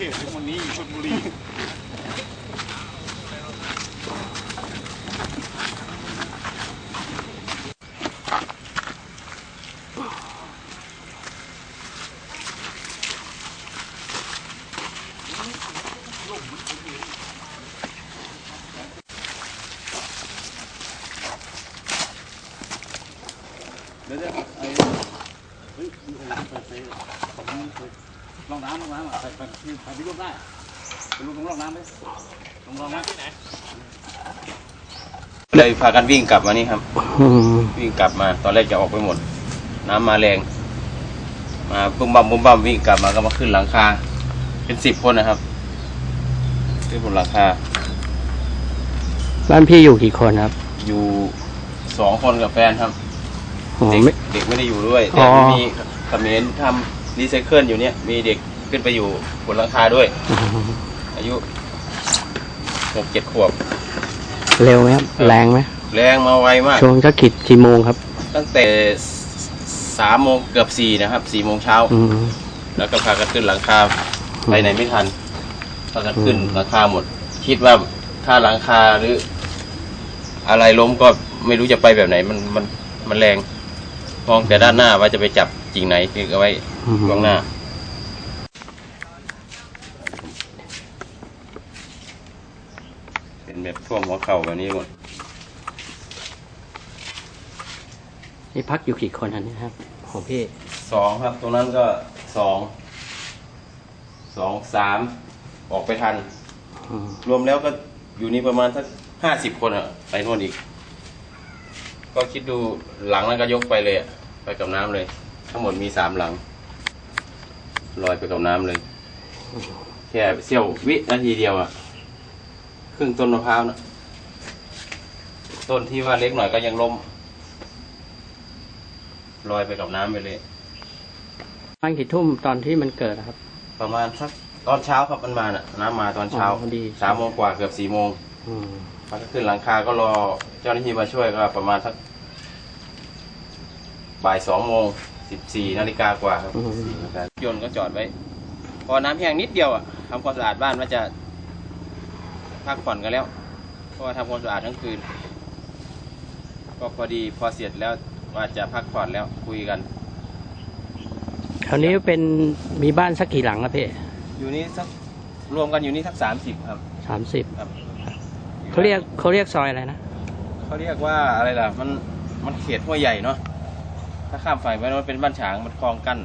เทศถึงวันนี้อยู่ชลบุรีเดี๋ย ลองน้ำลองน้ำอะไปไปไปที่รูปได้ไปรูปตรงร่องน้ำไหมตรงร่องน้ำที่ไหนเลยพากันวิ่งกลับมานี่ครับ วิ่งกลับมา ตอนแรกจะออกไปหมด น้ำมาแรง มาบุ้มบั่มบุ้มบั่มวิ่งกลับมาก็มาขึ้นหลังคา เป็นสิบคนนะครับขึ้นบนหลังคา บ้านพี่อยู่กี่คนครับ อยู่สองคนกับแฟนครับ เด็กไม่เด็กไม่ได้อยู่ด้วย แต่อมีเขมรทำ รีไซเคิลอยู่เนี่ย มีเด็กขึ้นไปอยู่บนหลังคาด้วยอืมอายุหกเจ็ดขวบ เร็วไหมครับ แรงไหมแรงมาไวมาก ช่วงก็กี่กี่โมงครับ ตั้งแต่สามโมงเกือบสี่นะครับสี่โมงเช้าอืม แล้วก็พากันขึ้นหลังคาไปไหนไม่ทันพากันขึ้นอืม หลังคาหมด คิดว่าถ้าหลังคาหรือ อะไรล้มก็ไม่รู้จะไปแบบไหน มันมันมันแรงมองแต่ด้านหน้าว่าจะไปจับ กิ่งไหนกิ่งเอาไว้อืมข้างหน้า เป็นแบบท่วมหัวเข่าแบบนี้หมดนี่พักอยู่กี่คนอันนี้ครับ ของพี่สองครับ ตรงนั้นก็สอง สองสามออกไปทัน อืมรวมแล้วก็อยู่นี่ประมาณสักห้าสิบคนอะไปโน่นอีก ก็คิดดูหลังนั้นก็ยกไปเลยอะไปกับน้ำเลย ทั้งหมดมีสามหลังลอยไปกับน้ำเลย แค่เสี้ยววินาทีเดียวอะครึ่งต้นมะพร้าวนะต้นที่ว่าเล็กหน่อยก็ยังล้มลอยไปกับน้ำไปเลยบ้านกี่ทุ่มตอนที่มันเกิดนะครับ ประมาณสักตอนเช้าครับมันมาน่ะ น้ำมาตอนเช้าอ๋อดี สามโมงกว่าเกือบสี่โมงอืมพอขึ้นหลังคาก็รอเจ้าหน้าที่มาช่วยก็ประมาณสักบ่ายสองโมง สิบสี่นาฬิกากว่าครับอืมสี่นาฬิกายนต์ก็จอดไว้ พอน้ำแห้งนิดเดียวอะทำความสะอาดบ้านว่าจะพักผ่อนกันแล้ว เพราะว่าทำความสะอาดทั้งคืน ก็พอดีพอเสร็จแล้วว่าจะพักผ่อนแล้วคุยกันคราวนี้เป็นมีบ้านสักกี่หลังครับพี่อยู่นี่สักรวมกันอยู่นี่สักสามสิบครับสามสิบครับเขาเรียกเขาเรียกซอยอะไรนะเขาเรียกว่าอะไรล่ะ มันมันเขตห้วยใหญ่เนาะ ถ้าข้ามฝ่ายไปมันเป็นบ้านฉางมันคลองกั้น